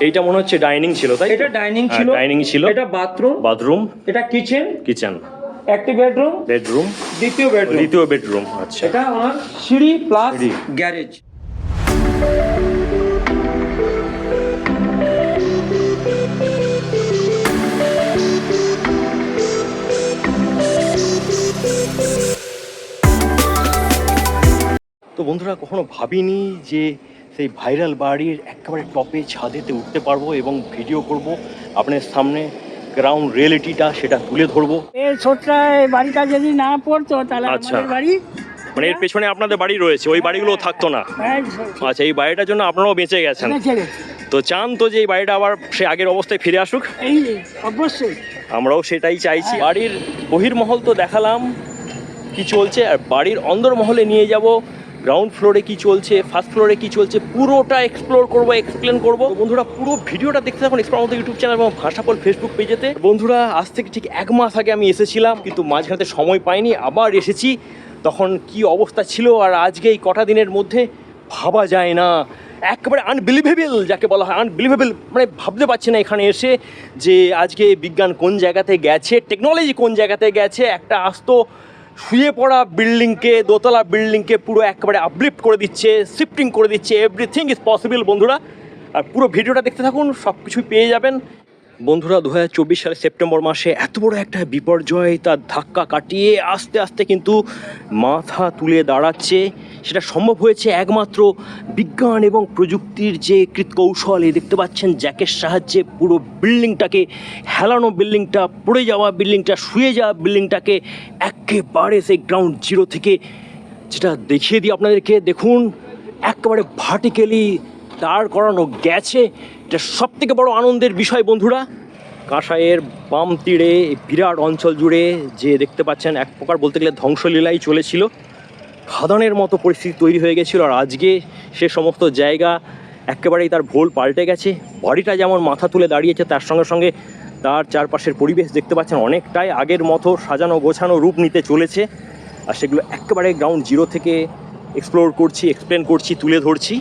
এইটা মনে হচ্ছে ডাইনিং ছিল তাই এটা ডাইনিং ছিল। ডাইনিং ছিল। এটা বাথরুম। বাথরুম। এটা কিচেন। কিচেন। একটি বেডরুম। বেডরুম। দ্বিতীয় বেডরুম। দ্বিতীয় বেডরুম আচ্ছা। এটা ওনার সিঁড়ি প্লাস গ্যারেজ। তো বন্ধুরা কখনো ভাবিনি যে সেই ভাইরাল বাড়ির একেবারে টপে ছাদেতে উঠতে পারব এবং ভিডিও করব। আপনার সামনে গ্রাউন্ড রিয়েলিটিটা সেটা তুলে ধরবো। এই ছোট্টা এই বাড়িটা যদি না পড়তো তাহলে আচ্ছা। বাড়ি। মানে এর পেছনে আপনাদের বাড়ি রয়েছে ওই বাড়িগুলো থাকতো না। আচ্ছা এই বাড়িটার জন্য আপনারাও বেঁচে গেছেন। তো চান তো যে এই বাড়িটা আবার সে আগের অবস্থায় ফিরে আসুক। অবশ্যই। আমরাও সেটাই চাইছি। বাড়ির বহির্মহল তো দেখালাম কি চলছে? আর বাড়ির অন্দরমহলে নিয়ে যাব গ্রাউন্ড ফ্লোরে কি চলছে ফার্স্ট ফ্লোরে কি চলছে, পুরোটা এক্সপ্লোর করব এক্সপ্লেন করব। বন্ধুরা, পুরো ভিডিওটা দেখতে থাকুন এক্সপ্লোর মতো ইউটিউব চ্যানেল এবং ভাষাপল ফেসবুক পেজেতে বন্ধুরা, আজ থেকে ঠিক এক মাস আগে আমি এসেছিলাম, কিন্তু মাঝখানে সময় পাইনি, আবার এসেছি। তখন কি অবস্থা ছিল আর আজকে এই কটা দিনের মধ্যে ভাবা যায় না। একেবারে আনবিলিভেবল যাকে বলা হয় আনবিলিভেবল মানে ভাবতে পারছি না এখানে এসে যে আজকে বিজ্ঞান কোন জায়গাতে গেছে টেকনোলজি কোন জায়গাতে গেছে, একটা আস্ত শুয়ে পড়া বিল্ডিংকে, দোতলা বিল্ডিংকে পুরো একেবারে আপলিফ্ট করে দিচ্ছে শিফটিং করে দিচ্ছে এভরিথিং ইজ পসিবল বন্ধুরা। আর পুরো ভিডিওটা দেখতে থাকুন সব কিছুই পেয়ে যাবেন। বন্ধুরা দু হাজার চব্বিশ সালের সেপ্টেম্বর মাসে এত বড় একটা বিপর্যয়, তার ধাক্কা কাটিয়ে আস্তে আস্তে কিন্তু মাথা তুলে দাঁড়াচ্ছে। সেটা সম্ভব হয়েছে একমাত্র বিজ্ঞান এবং প্রযুক্তির যে কৌশল এই দেখতে পাচ্ছেন, জ্যাকের সাহায্যে পুরো বিল্ডিংটাকে হেলানো বিল্ডিংটা, পড়ে যাওয়া বিল্ডিংটা, শুয়ে যাওয়া বিল্ডিংটাকে একেবারে সেই গ্রাউন্ড জিরো থেকে যেটা দেখিয়ে দিই আপনাদেরকে। দেখুন, একেবারে ভার্টিক্যালি দাঁড় করানো গেছে। এটা সব থেকে বড় আনন্দের বিষয়, বন্ধুরা। কাঁসাইয়ের বাম তীরে বিরাট অঞ্চল জুড়ে যে দেখতে পাচ্ছেন, এক প্রকার বলতে গেলে ধ্বংসলীলাই চলেছিল। খাদানের মতো পরিস্থিতি তৈরি হয়ে গেছিল আর আজকে সে সমস্ত জায়গা একেবারেই তার ভোল পাল্টে গেছে। বাড়িটা যেমন মাথা তুলে দাঁড়িয়েছে, তার সঙ্গে সঙ্গে তার চারপাশের পরিবেশ দেখতে পাচ্ছেন অনেকটাই আগের মতো সাজানো গোছানো রূপ নিতে চলেছে। আর সেগুলো একেবারে গ্রাউন্ড জিরো থেকে এক্সপ্লোর করছি এক্সপ্লেন করছি, তুলে ধরছি।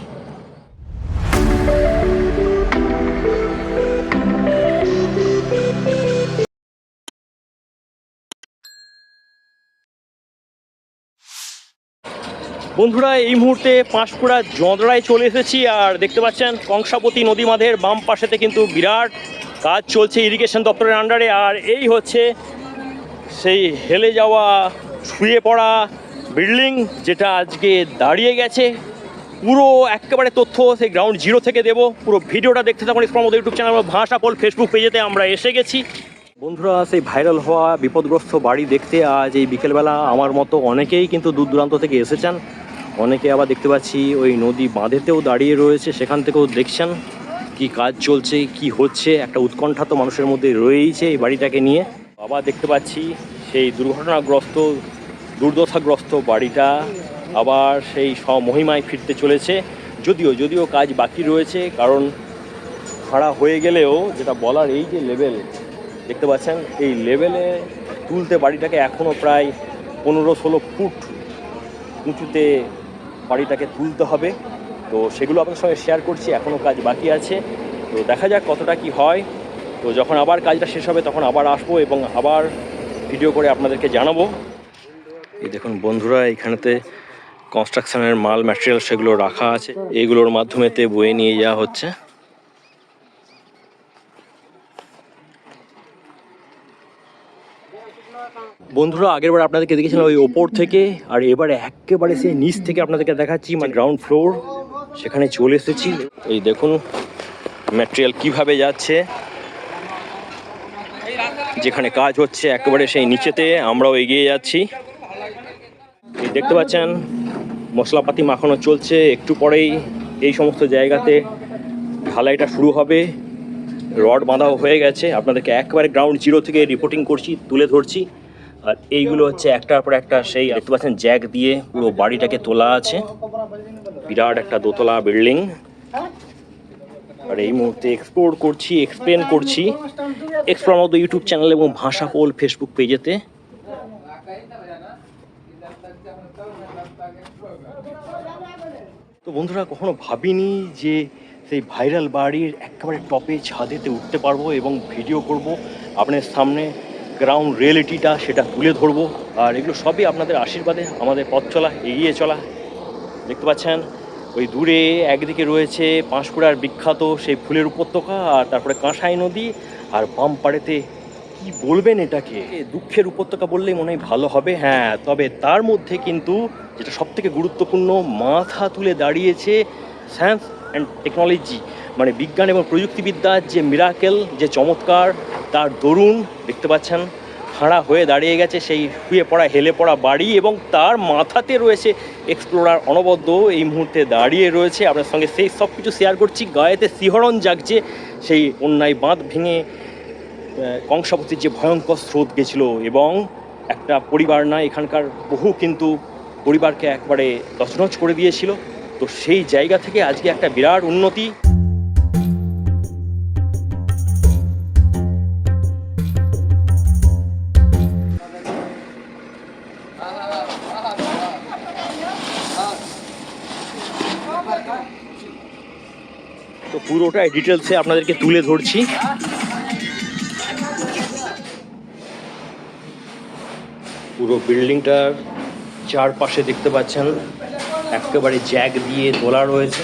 বন্ধুরা, এই মুহূর্তে পাঁশকুড়া জঁদড়ায় চলে এসেছি আর দেখতে পাচ্ছেন, কংসাবতী নদী মাধের বাম পাশেতে কিন্তু বিরাট কাজ চলছে ইরিগেশন দপ্তরের আন্ডারে আর এই হচ্ছে সেই হেলে যাওয়া, শুয়ে পড়া বিল্ডিং যেটা আজকে দাঁড়িয়ে গেছে। পুরো একেবারে তথ্য সেই গ্রাউন্ড জিরো থেকে দেবো। পুরো ভিডিওটা দেখতে থাকুন ইসলাম ইউটিউব চ্যানেল ভাষা পল ফেসবুক পেজেতে আমরা এসে গেছি। বন্ধুরা, সেই ভাইরাল হওয়া বিপদগ্রস্ত বাড়ি দেখতে আজ এই বিকেলবেলা আমার মতো অনেকেই কিন্তু দূর দূরান্ত থেকে এসেছেন। অনেকে আবার দেখতে পাচ্ছি ওই নদী বাঁধেতেও দাঁড়িয়ে রয়েছে, সেখান থেকেও দেখছেন কি কাজ চলছে, কি হচ্ছে। একটা উৎকণ্ঠা তো মানুষের মধ্যে রয়েইছে এই বাড়িটাকে নিয়ে। আবার দেখতে পাচ্ছি সেই দুর্ঘটনাগ্রস্ত, দুর্দশাগ্রস্ত বাড়িটা আবার সেই স্বমহিমায় ফিরতে চলেছে। যদিও যদিও কাজ বাকি রয়েছে, কারণ খাড়া হয়ে গেলেও যেটা বলার এই যে লেভেল দেখতে পাচ্ছেন, এই লেভেলে তুলতে বাড়িটাকে এখনও প্রায় পনেরো ষোলো ফুট উঁচুতে বাড়িটাকে তুলতে হবে। তো সেগুলো আপনার সঙ্গে শেয়ার করছি এখনও কাজ বাকি আছে। তো দেখা যাক কতটা কি হয়। তো যখন আবার কাজটা শেষ হবে, তখন আবার আসব এবং আবার ভিডিও করে আপনাদেরকে জানাব। এই দেখুন বন্ধুরা, এখানেতে কনস্ট্রাকশানের মাল ম্যাটেরিয়াল সেগুলো রাখা আছে। এইগুলোর মাধ্যমেতে বয়ে নিয়ে যাওয়া হচ্ছে। বন্ধুরা আগেরবার আপনাদেরকে দেখেছিলাম ওই ওপর থেকে, আর এবারে একেবারে সেই নিচ থেকে আপনাদেরকে দেখাচ্ছি মানে গ্রাউন্ড ফ্লোর সেখানে চলে এসেছি। এই দেখুন ম্যাটেরিয়াল কীভাবে যাচ্ছে, যেখানে কাজ হচ্ছে, একেবারে সেই নিচেতে, আমরাও এগিয়ে যাচ্ছি। এই দেখতে পাচ্ছেন, মশলাপাতি মাখানো চলছে, একটু পরেই এই সমস্ত জায়গাতে ঢালাইটা শুরু হবে। রড বাঁধাও হয়ে গেছে, আপনাদেরকে একবারে গ্রাউন্ড জিরো থেকে রিপোর্টিং করছি, তুলে ধরছি। আর এইগুলো হচ্ছে একটার পর একটা সেই দেখতে পাচ্ছেন জ্যাক দিয়ে পুরো বাড়িটাকে তোলা আছে। বিরাট একটা দোতলা বিল্ডিং। আর এই মুহূর্তে এক্সপ্লোর করছি এক্সপ্লেন করছি। এক্সপ্লোর মতো ইউটিউব চ্যানেল এবং ভাষা পোল ফেসবুক পেজেতে তো বন্ধুরা, কখনো ভাবিনি যে সেই ভাইরাল বাড়ির একেবারে টপে ছাদেতে উঠতে পারব এবং ভিডিও করব। আপনার সামনে গ্রাউন্ড রিয়েলিটিটা সেটা তুলে ধরবো। আর এগুলো সবই আপনাদের আশীর্বাদে আমাদের পথ চলা, এগিয়ে চলা। দেখতে পাচ্ছেন, ওই দূরে একদিকে রয়েছে পাঁশকুড়ার বিখ্যাত সেই ফুলের উপত্যকা, আর তারপরে কাঁসাই নদী, আর বাম পাড়েতে কি বলবেন এটাকে? দুঃখের উপত্যকা বললেই মনে হয় ভালো হবে। হ্যাঁ তবে তার মধ্যে কিন্তু যেটা সব থেকে গুরুত্বপূর্ণ, মাথা তুলে দাঁড়িয়েছে সায়েন্স অ্যান্ড টেকনোলজি মানে বিজ্ঞান এবং প্রযুক্তিবিদ্যার যে মিরাকেল যে চমৎকার তার দরুন দেখতে পাচ্ছেন খাড়া হয়ে দাঁড়িয়ে গেছে সেই শুয়ে পড়া হেলে পড়া বাড়ি এবং তার মাথাতে রয়েছে এক্সপ্লোরার অনবদ্য। এই মুহূর্তে দাঁড়িয়ে রয়েছে। আপনার সঙ্গে সেই সব কিছু শেয়ার করছি। গায়েতে শিহরণ জাগছে সেই অন্যায় বাঁধ ভেঙে আহ, কংসাবতীর যে ভয়ঙ্কর স্রোত গেছিল এবং একটা পরিবার না এখানকার বহু কিন্তু পরিবারকে একবারে তছনছ করে দিয়েছিল। তো সেই জায়গা থেকে আজকে একটা বিরাট উন্নতি। তো পুরোটাই ডিটেলসে আপনাদেরকে তুলে ধরছি। পুরো বিল্ডিংটার চারপাশে দেখতে পাচ্ছেন, একেবারে জ্যাক দিয়ে তোলা রয়েছে।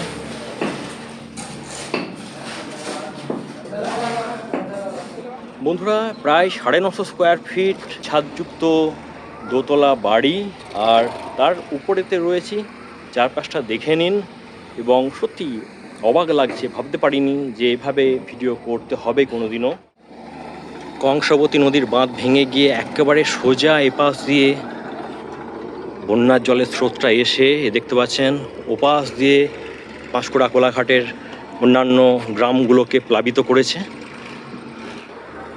বন্ধুরা, প্রায় সাড়ে নশো স্কোয়ার ফিট ছাদযুক্ত দোতলা বাড়ি, আর তার উপরেতে রয়েছি, চারপাশটা দেখে নিন, এবং সত্যি অবাক লাগছে, ভাবতে পারিনি যে এভাবে ভিডিও করতে হবে কোনোদিনও। কংসাবতী নদীর বাঁধ ভেঙে গিয়ে একেবারে সোজা এপাশ দিয়ে বন্যার জলের স্রোতটা এসে দেখতে পাচ্ছেন, ওপাশ দিয়ে পাঁশকুড়া কোলাঘাটের অন্যান্য গ্রামগুলোকে প্লাবিত করেছে।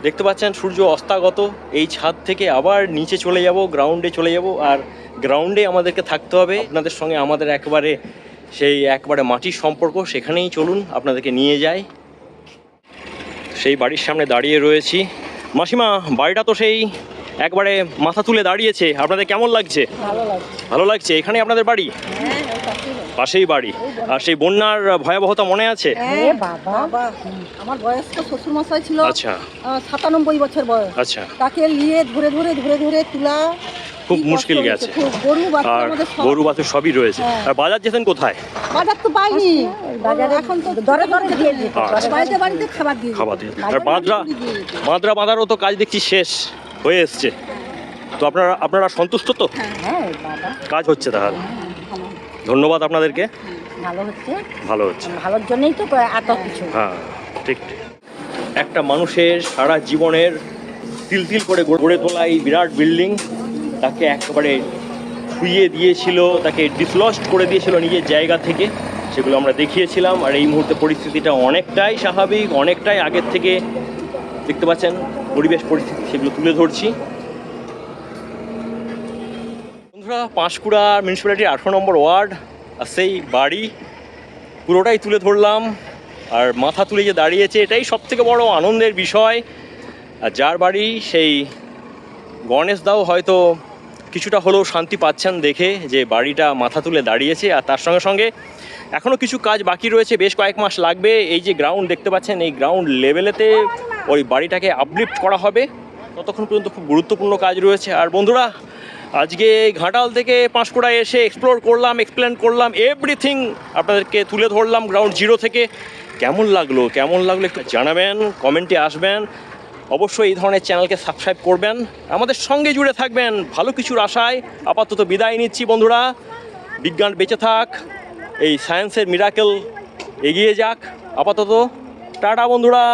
দেখতে পাচ্ছেন, সূর্য অস্তাগত, এই ছাদ থেকে আবার নিচে চলে যাব গ্রাউন্ডে চলে যাব, আর গ্রাউন্ডে আমাদেরকে থাকতে হবে। আপনাদের সঙ্গে আমাদের একবারে সেই একবারে মাটির সম্পর্ক সেখানেই চলুন আপনাদেরকে নিয়ে যাই। সেই বাড়ির সামনে দাঁড়িয়ে রয়েছি। মাসিমা বাড়িটা তো সেই একবারে মাথা তুলে দাঁড়িয়েছে। আপনাদের কেমন লাগছে? ভালো লাগছে। এখানে আপনাদের বাড়ি? হ্যাঁ ওই পাশেই বাড়ি। আর সেই বন্যার ভয়াবহতা মনে আছে? বাবা। আমার বয়স তো শ্বশুর মশাই ছিল। আচ্ছা। সাতানব্বই বছর বয়স। আচ্ছা। তাকে নিয়ে ধরে ধরে ধরে ধরে তুলা খুব মুশকিল গেছে। আর গরু বাছুর সবই রয়েছে। হ্যাঁ। আর বাজার যেতেন কোথায়? বাজার তো পাইনি। এখন তো দরে দরে দিয়ে যেত। আচ্ছা। বাড়িতে বাড়িতে খাবার দিয়ে খাবার দিয়ে। আর বাজারে বাঁধরা। বাঁধরা বাঁধারও তো কাজ দেখছি শেষ হয়ে এসছে। তো আপনারা আপনারা সন্তুষ্ট তো? হ্যাঁ। কাজ হচ্ছে তাহলে। ধন্যবাদ আপনাদেরকে। ভালো হচ্ছে। ভালো হচ্ছে। ভালোর জন্যই তো এত কিছু। হ্যাঁ ঠিক ঠিক। একটা মানুষের সারা জীবনের তিল তিল করে গড়ে তোলা এই বিরাট বিল্ডিং তাকে একেবারে শুইয়ে দিয়েছিল, তাকে ডিসলস্ট করে দিয়েছিল নিজের জায়গা থেকে। সেগুলো আমরা দেখিয়েছিলাম, আর এই মুহূর্তে পরিস্থিতিটা অনেকটাই স্বাভাবিক, অনেকটাই আগের থেকে দেখতে পাচ্ছেন পরিবেশ পরিস্থিতি, সেগুলো তুলে ধরছি। বন্ধুরা, পাঁশকুড়া মিউনিসিপ্যালিটির আঠারো নম্বর ওয়ার্ড, আর সেই বাড়ি পুরোটাই তুলে ধরলাম। আর মাথা তুলে যে দাঁড়িয়েছে, এটাই সব থেকে বড় আনন্দের বিষয়। আর যার বাড়ি, সেই গণেশ দাও হয়তো কিছুটা হলেও শান্তি পাচ্ছেন দেখে যে বাড়িটা মাথা তুলে দাঁড়িয়েছে আর তার সঙ্গে সঙ্গে এখনও কিছু কাজ বাকি রয়েছে, বেশ কয়েক মাস লাগবে। এই যে গ্রাউন্ড দেখতে পাচ্ছেন, এই গ্রাউন্ড লেভেলেতে ওই বাড়িটাকে আপলিফ্ট করা হবে। ততক্ষণ পর্যন্ত খুব গুরুত্বপূর্ণ কাজ রয়েছে। আর বন্ধুরা, আজকে ঘাটাল থেকে পাঁশকুড়ায় এসে এক্সপ্লোর করলাম এক্সপ্লেন করলাম এভরিথিং আপনাদেরকে তুলে ধরলাম গ্রাউন্ড জিরো থেকে। কেমন লাগল? কেমন লাগল একটু জানাবেন কমেন্টে আসবেন। অবশ্যই এই ধরনের চ্যানেলকে সাবস্ক্রাইব করবেন। আমাদের সঙ্গে জুড়ে থাকবেন ভালো কিছুর আশায়। আপাতত বিদায় নিচ্ছি বন্ধুরা। বিজ্ঞান বেঁচে থাক। এই সায়েন্সের মিরাকেল এগিয়ে যাক। আপাতত টাটা বন্ধুরা।